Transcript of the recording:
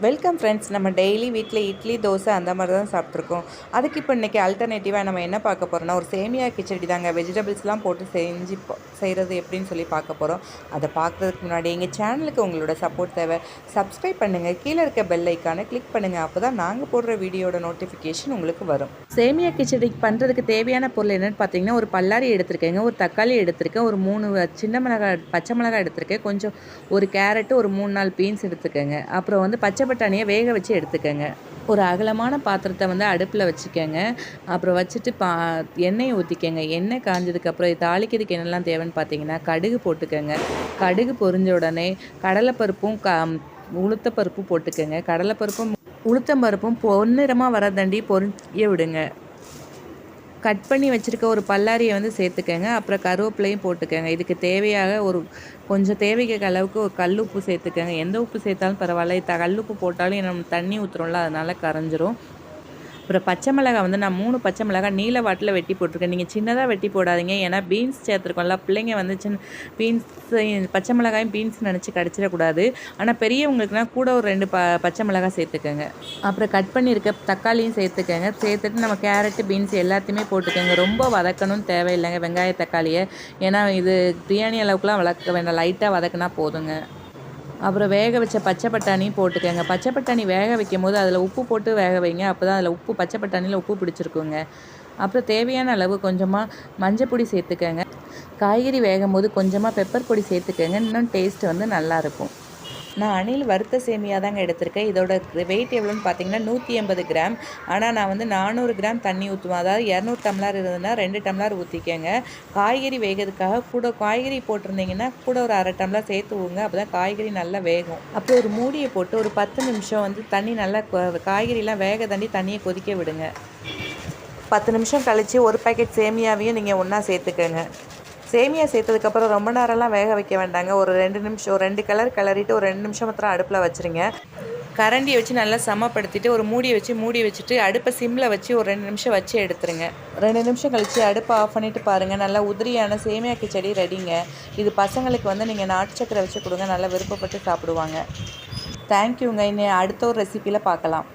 Welcome friends நம்ம daily வீட்டில் இட்லி தோசை அந்த மாதிரி தான் சாப்பிட்ருக்கோம் அதுக்கு இப்போ இன்றைக்கி அல்டர்னேட்டிவாக நம்ம என்ன பார்க்க போகிறோம்னா ஒரு சேமியா கிச்சடி தாங்க. வெஜிடபிள்ஸ்லாம் போட்டு செஞ்சு செய்கிறது எப்படின்னு சொல்லி பார்க்க போகிறோம் அதை பார்க்குறதுக்கு முன்னாடி எங்கள் சேனலுக்கு உங்களோட சப்போர்ட் தேவை. சப்ஸ்கிரைப் பண்ணுங்கள் கீழே இருக்க பெல் ஐக்கானை கிளிக் பண்ணுங்கள் அப்போ தான் நாங்கள் போடுற வீடியோட நோட்டிஃபிகேஷன் உங்களுக்கு வரும். சேமியா கிச்சடி பண்ணுறதுக்கு தேவையான பொருள் என்னென்னு பார்த்தீங்கன்னா ஒரு பல்லாரி எடுத்திருக்கேங்க. ஒரு தக்காளி எடுத்திருக்கேன். ஒரு மூணு வ- சின்ன மிளகாய் பச்சை மிளகாய் எடுத்திருக்கேன். கொஞ்சம் ஒரு கேரட்டு ஒரு மூணு நாலு பீன்ஸ் எடுத்துக்கோங்க அப்புறம் வந்து பச்சை பட்டாணியை வேக வச்சு எடுத்துக்கோங்க. ஒரு அகலமான பாத்திரத்தை வந்து அடுப்பில் வச்சுக்கோங்க. அப்புறம் வச்சுட்டு பா எண்ணெயை ஊற்றிக்கோங்க எண்ணெய் காஞ்சதுக்கப்புறம் இது தாளிக்கிறதுக்கு என்னெல்லாம் தேவைன்னு பார்த்தீங்கன்னா கடுகு போட்டுக்கோங்க. கடுகு பொரிஞ்ச உடனே கடலைப்பருப்பும் க உளுத்தப்பருப்பும் போட்டுக்கோங்க. கடலைப்பருப்பும் உளுத்தம்பருப்பும் பொன்னிறமாக வரதண்டி பொரிய விடுங்க. கட் பண்ணி வச்சுருக்க ஒரு பல்லாரியை வந்து சேர்த்துக்கங்க. அப்புறம் கருவேப்பிலையும் போட்டுக்கோங்க. இதுக்கு தேவையாக ஒரு கொஞ்சம் தேவைக்கு அளவுக்கு ஒரு கல் உப்பு சேர்த்துக்கங்க. எந்த உப்பு சேர்த்தாலும் பரவாயில்ல. கல் உப்பு போட்டாலும் நம்ம தண்ணி ஊற்றுறோம்ல அதனால கரைஞ்சிரும். அப்புறம் பச்சை மிளகா வந்து நான் மூணு பச்சை மிளகா நீல வாட்டில் வெட்டி போட்டிருக்கேன். நீங்கள் சின்னதாக வெட்டி போடாதீங்க. ஏன்னா பீன்ஸ் சேர்த்துருக்கோம்ல பிள்ளைங்க வந்து சின்ன பீன்ஸ் பச்சை மிளகாயும் பீன்ஸ் நினச்சி கடிச்சிடக்கூடாது. ஆனால் பெரியவங்களுக்குனா கூட ஒரு ரெண்டு ப பச்சை மிளகா சேர்த்துக்கோங்க. அப்புறம் கட் பண்ணியிருக்க தக்காளியும் சேர்த்துக்கோங்க. சேர்த்துட்டு நம்ம கேரட்டு பீன்ஸ் எல்லாத்தையுமே போட்டுக்கோங்க. ரொம்ப வதக்கணும்னு தேவையில்லைங்க வெங்காய தக்காளியை. ஏன்னா இது பிரியாணி அளவுக்குலாம் வளர்க்க வேண்டாம். லைட்டாக வதக்குனா போதுங்க. அப்புறம் வேக வச்ச பச்சை பட்டாணி போட்டுக்கோங்க. பச்சை பட்டாணி வேக வைக்கும் போது அதில் உப்பு போட்டு வேக வைங்க. அப்போ தான் அதில் உப்பு பச்சை பட்டாணியில் உப்பு பிடிச்சிருக்குங்க. அப்புறம் தேவையான அளவு கொஞ்சமாக மஞ்சள் பொடி சேர்த்துக்கோங்க. காய்கறி வேகும் போது கொஞ்சமாக பெப்பர் பொடி சேர்த்துக்கோங்க. இன்னும் டேஸ்ட் வந்து நல்லாயிருக்கும் நான் அணில் வறுத்த சேமியா தாங்க எடுத்திருக்கேன். இதோட வெயிட் எவ்வளோன்னு பார்த்தீங்கன்னா நூற்றி எண்பது கிராம். ஆனால் நான் வந்து நானூறு கிராம் தண்ணி ஊற்றுவேன் அதாவது இரநூறு டம்ளர் இருந்ததுன்னா ரெண்டு டம்ளர் ஊற்றிக்கங்க காய்கறி வேகிறதுக்காக கூட காய்கறி போட்டிருந்தீங்கன்னா கூட ஒரு அரை டம்ளர் சேர்த்து ஊங்க அப்போ தான் காய்கறி நல்லா வேகும். அப்புறம் ஒரு மூடியை போட்டு ஒரு பத்து நிமிஷம் வந்து தண்ணி நல்லா காய்கறிலாம் வேக தண்ணி தண்ணியை கொதிக்க விடுங்க. பத்து நிமிஷம் கழித்து ஒரு பாக்கெட் சேமியாவையும் நீங்கள் ஒன்றா சேர்த்துக்கங்க. சேமியா சேர்த்ததுக்கப்புறம் ரொம்ப நேரம்லாம் வேக வைக்க வேண்டாங்க. ஒரு ரெண்டு நிமிஷம் ஒரு ரெண்டு கலர் கிளறிட்டு ஒரு ரெண்டு நிமிஷம் மாத்திரம் அடுப்பில் வச்சுருங்க. கரண்டியை வச்சு நல்லா சமப்படுத்திட்டு ஒரு மூடியை வச்சு மூடி வச்சுட்டு அடுப்பை சிம்மில் வச்சு ஒரு ரெண்டு நிமிஷம் வச்சு எடுத்துருங்க. ரெண்டு நிமிஷம் கழித்து அடுப்பை ஆஃப் பண்ணிவிட்டு பாருங்கள் நல்லா உதிரியான சேமியா கிச்சடி ரெடிங்க இது பசங்களுக்கு வந்து நீங்கள் நாட்டு சக்கரை வச்சு கொடுங்க. நல்லா விருப்பப்பட்டு சாப்பிடுவாங்க. தேங்க்யூங்க இன்னும் அடுத்த ஒரு ரெசிப்பியில் பார்க்கலாம்.